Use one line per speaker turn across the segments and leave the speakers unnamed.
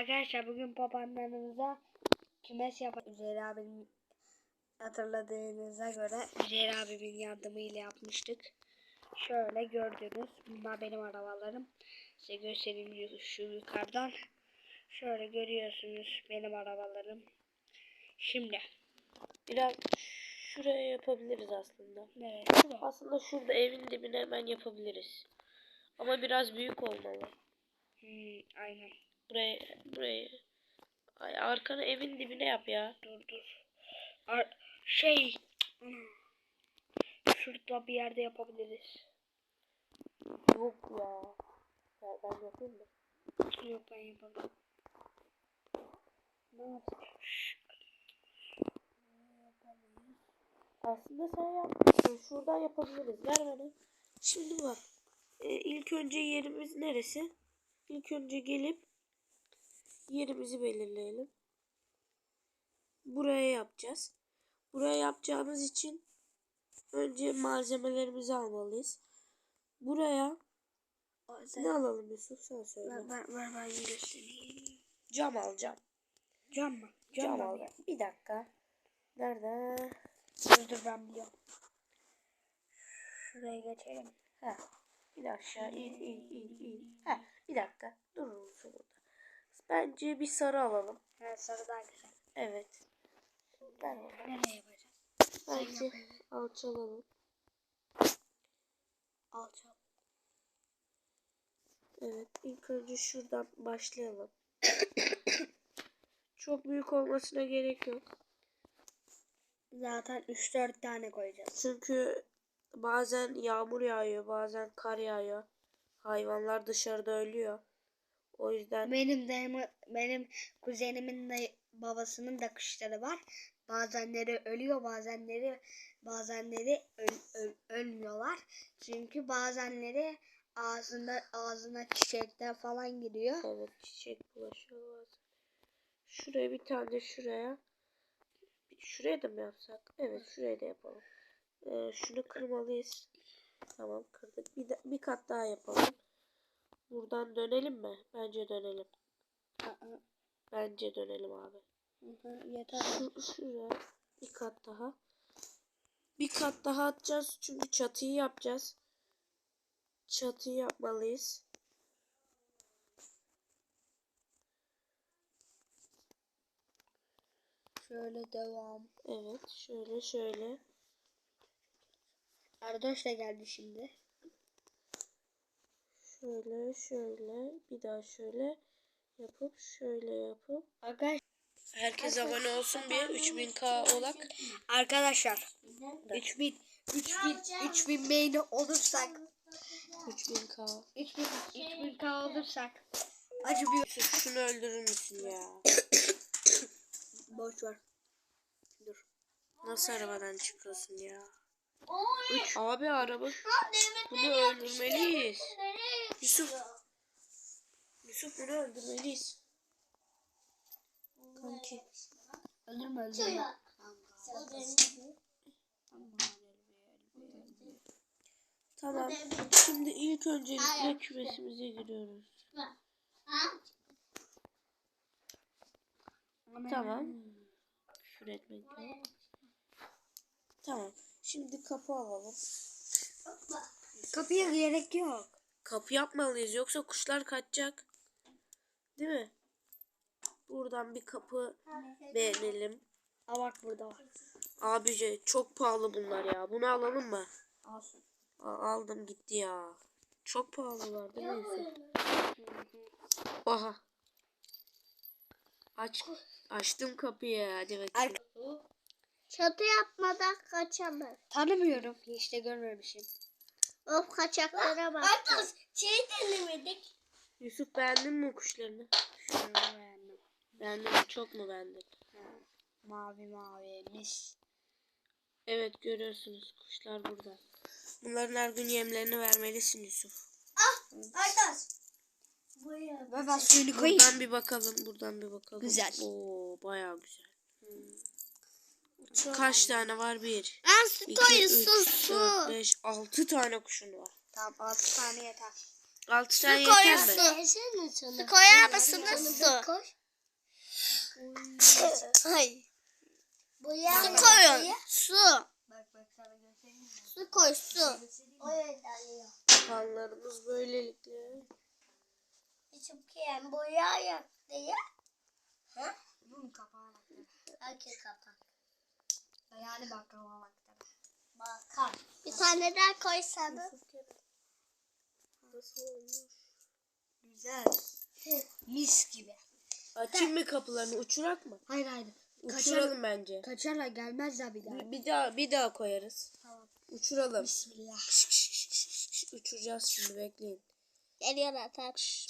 Arkadaşlar bugün babaannemize kümes yapar. Üzeyir abinin hatırladığınıza göre Üzeyir abimin yardımıyla yapmıştık. Şöyle gördünüz. Bunlar benim arabalarım. Size göstereyim şu yukarıdan. Şöyle görüyorsunuz benim arabalarım. Şimdi
Biraz şuraya yapabiliriz aslında.
nereye?
Aslında şurada evin dibine hemen yapabiliriz. Ama biraz büyük olmalı.
Hmm, aynen.
Buraya, buraya. Ay, arkanı evin dibine yap ya.
Dur dur. Ar- şey. Şurada bir yerde yapabiliriz.
Yok ya. ya ben yapayım mı?
Yok ben yapamam. Ne yapayım? Şş,
Aslında sen yap. Şuradan yapabiliriz. Ver bana. Şimdi bak. Ee, ilk önce yerimiz neresi? İlk önce gelip yerimizi belirleyelim. Buraya yapacağız. Buraya yapacağımız için önce malzemelerimizi almalıyız. Buraya
Sen-
ne alalım Yusuf sen söyle.
Ver, ver, ver ben göstereyim.
Cam alacağım.
Cam mı?
Cam,
Cam,
alacağım. Bir dakika. Nerede?
Dur dur ben biliyorum. Şuraya geçelim.
Ha. Bir de aşağı in in in in. Ha. Bir dakika. Musun burada? Bence bir sarı alalım.
Ha, sarı daha güzel.
Evet. Bana.
Nereye yapacağız?
Bence alçalalım.
Alçak.
Evet. ilk önce şuradan başlayalım. Çok büyük olmasına gerek yok.
Zaten 3-4 tane koyacağız.
Çünkü bazen yağmur yağıyor, bazen kar yağıyor. Hayvanlar dışarıda ölüyor. O yüzden
Benim de benim kuzenimin de babasının da kuşları var. Bazenleri ölüyor, bazenleri bazenleri öl- öl- ölmüyorlar. Çünkü bazenleri ağzına ağzına çiçekler falan giriyor.
evet çiçek bulaşıyor bazen. Şuraya bir tane şuraya. Şuraya da mı yapsak? Evet şuraya da yapalım. Ee, şunu kırmalıyız. Tamam kırdık. Bir, de, bir kat daha yapalım. Buradan dönelim mi? Bence dönelim.
Aa,
Bence dönelim abi.
hı Yeter.
Şu, şuraya bir kat daha. Bir kat daha atacağız çünkü çatıyı yapacağız. Çatıyı yapmalıyız.
Şöyle devam.
Evet şöyle şöyle.
Erdoş da geldi şimdi.
Şöyle şöyle bir daha şöyle yapıp şöyle yapıp.
Arkadaşlar,
Herkes abone olsun bir 3000k olak.
arkadaşlar 3000 3000 3000 beğeni olursak
3000k.
3000 3000k olursak acı bir
Şunu öldürür müsün ya?
boş ver. Dur.
Nasıl arabadan çıkıyorsun ya? Abi araba bunu öldürmeliyiz. Yusuf. Yusuf bunu öldürmeliyiz. Kanki.
Öldürme öldürme.
Tamam. Şimdi ilk öncelikle kümesimize giriyoruz. Tamam. Küfür etmek yok. Tamam. Şimdi kapı alalım.
Kapıya gerek yok.
Kapı yapmalıyız yoksa kuşlar kaçacak. Değil mi? Buradan bir kapı beğenelim.
Aa bak burada var.
Abice çok pahalı bunlar ya. Bunu alalım mı?
Alsın.
A- aldım gitti ya. Çok pahalılar değil mi? Oha. Aç. Açtım kapıyı. Hadi bakayım.
Çatı yapmadan kaçamaz.
Tanımıyorum. Hiç de görmemişim.
Of kaçaklara bak. Hatta şey denemedik.
Yusuf beğendin mi kuşlarını?
Şunu beğendim.
Beğendin mi? Çok mu beğendin?
Mavi mavi mis.
Evet görüyorsunuz kuşlar burada. Bunların her gün yemlerini vermelisin Yusuf.
Aytaş. Buraya.
Ve ben suyunu koyayım.
Buradan bir bakalım. Buradan bir bakalım.
Güzel.
Oo bayağı güzel. Kaç tane var? Bir,
Ben su
2,
koyun
3,
su su.
4, 5, 6 tane kuşun var.
Tamam 6 tane yeter.
6 tane
Su
yeter mi?
koyuyorsun. Su koyar mısınız su?
Koy.
Ay. Su koyun. Su.
Bak bak sana göstereyim.
Su koy su.
Fanlarımız böylelikle.
Çünkü boya yaptı ya.
Bunun kapağı bak.
Herkes kapat.
Yani baklava bak.
Bakar. Bir tane daha koysanız.
Nasıl olmuş?
Güzel. Mis gibi.
Açayım mı kapılarını uçurak mı?
Hayır hayır.
Uçuralım bence.
Kaçarlar gelmezler bir daha.
Bir, bir daha bir daha koyarız.
Tamam.
Uçuralım.
Bismillah.
Uçuracağız şimdi bekleyin.
Geliyor atar.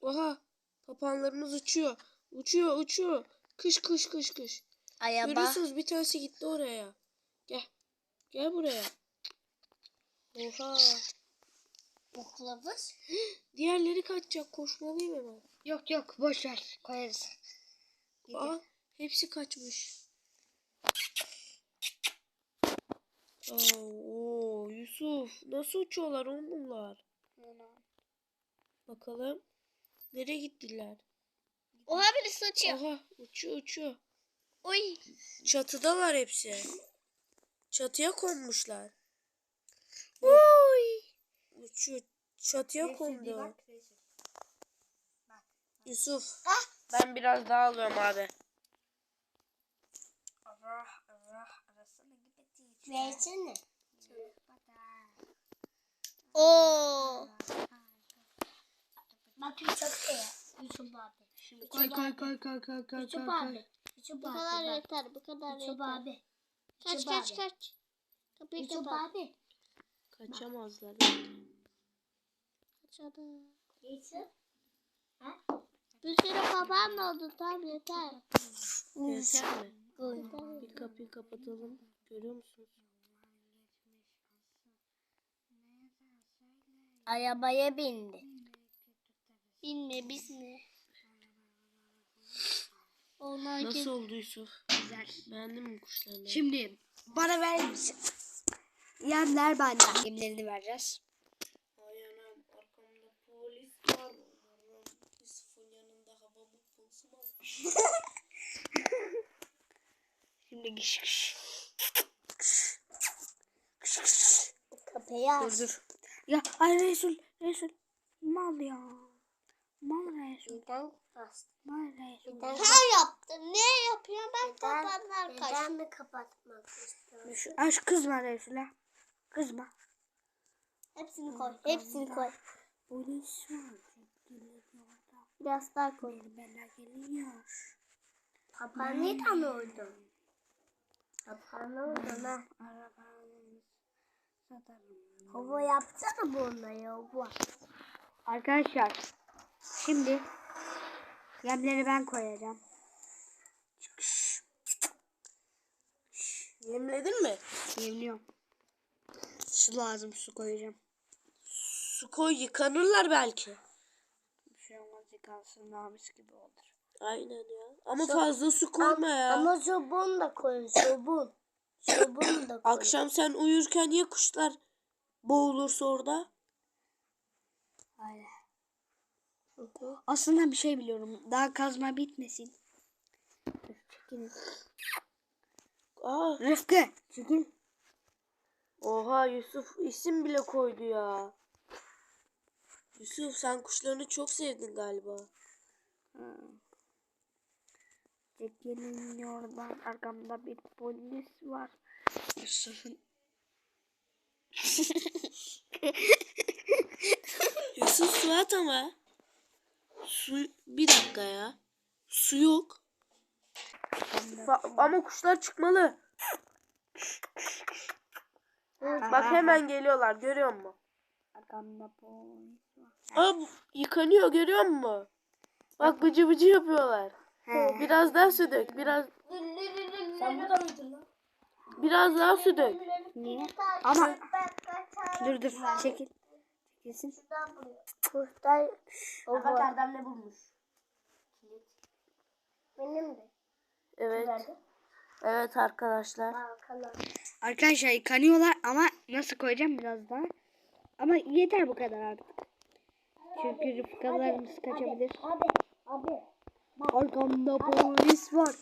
Oha papağanlarımız uçuyor. Uçuyor uçuyor. Kış kış kış kış.
Ayaba.
Görüyorsunuz bir tanesi gitti oraya. Gel. Gel buraya. Oha.
Bu kılavuz.
Diğerleri kaçacak. Koşmalıyım hemen.
Yok yok boş ver koyarız.
Aa, hepsi kaçmış. Oo, Yusuf nasıl uçuyorlar oğlum bunlar? Bakalım. Nereye gittiler?
Oha birisi uçuyor.
Aha uçuyor uçuyor.
Uy.
Çatıdalar hepsi. Çatıya konmuşlar.
Uy.
Uçuyor. Çatıya kondu. Yusuf.
Ah.
Ben biraz daha alıyorum abi.
Allah Allah arasına gidecek.
Versene. Oo. Bakın çok iyi. Yusuf abi.
Koy koy koy koy koy koy
Yusuf
koy.
abi. Yusuf Bu kadar yeter. Bu kadar yeter. Abi. Kaç
Yusuf
kaç
abi.
kaç. Kapıyı abi.
Kaçamazlar.
Kaçadı. Yusuf. Bir sürü papağan oldu. Tamam yeter.
Yeter mi?
Yeter.
Bir kapıyı kapatalım. Görüyor musunuz?
Arabaya bindi. Binme binme. Onlar
Nasıl oldu Yusuf?
Güzel.
Beğendin mi kuşlarını?
Şimdi bana verir misin? Yemler bende. Yemlerini vereceğiz.
Ay anam arkamda polis var. Yusuf'un yanında hava var.
Şimdi giş giş.
kapıya.
Dur dur. Ya ay Resul Resul. Mal ya. Mal Resul. Mal Resul.
Sen yaptın. Ne yapıyorsun? Ben kapanlar kaç. Neden mi kapatmak istiyorsun?
Şu- Aşk kızma Resul'e. Kızma.
Hepsini koy. Hepsini koy.
Polis.
Biraz daha koy.
Beni bela geliyor.
Kapan neden oldu? Kapan oldu lan.
Arabanı satarım.
Hava yapsana bununla ya.
Arkadaşlar şimdi yemleri ben koyacağım.
Yemledin mi?
Yemliyorum. Su lazım su koyacağım.
Su koy yıkanırlar belki.
Bir şey olmaz yıkansın namus gibi olur.
Aynen ya. Ama fazla su koyma ya.
Ama sobun da koy. Sobun. Sobun da koy.
Akşam sen uyurken ya kuşlar boğulursa orada?
Aynen. Aslında bir şey biliyorum. Daha kazma bitmesin. Çekilin.
Aa,
Rıfkı çekil.
oha Yusuf isim bile koydu ya. Yusuf sen kuşlarını çok sevdin galiba.
Çekilin oradan arkamda bir polis var. Yusuf'un
Yusuf su at ama. Su bir dakika ya. Su yok. Fa- ama kuşlar çıkmalı. Bak hemen geliyorlar görüyor musun? Aa, bu- yıkanıyor görüyor musun? Bak bıcı bıcı yapıyorlar. Biraz daha su dök. Biraz
Sen burada mıydın lan?
biraz daha su dök.
Niye? Ama dur dur çekil. Çekilsin.
Kurtay.
Bak
Erdem ne bulmuş? Benim de.
Evet. Evet arkadaşlar.
Bakalım.
Arkadaşlar yıkanıyorlar ama nasıl koyacağım biraz daha? Ama yeter bu kadar artık. Çünkü rıfkalarımız kaçabilir.
Abi, abi.
Arkamda polis var.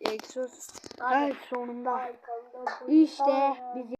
Egzoz. Evet sonunda. İşte bizi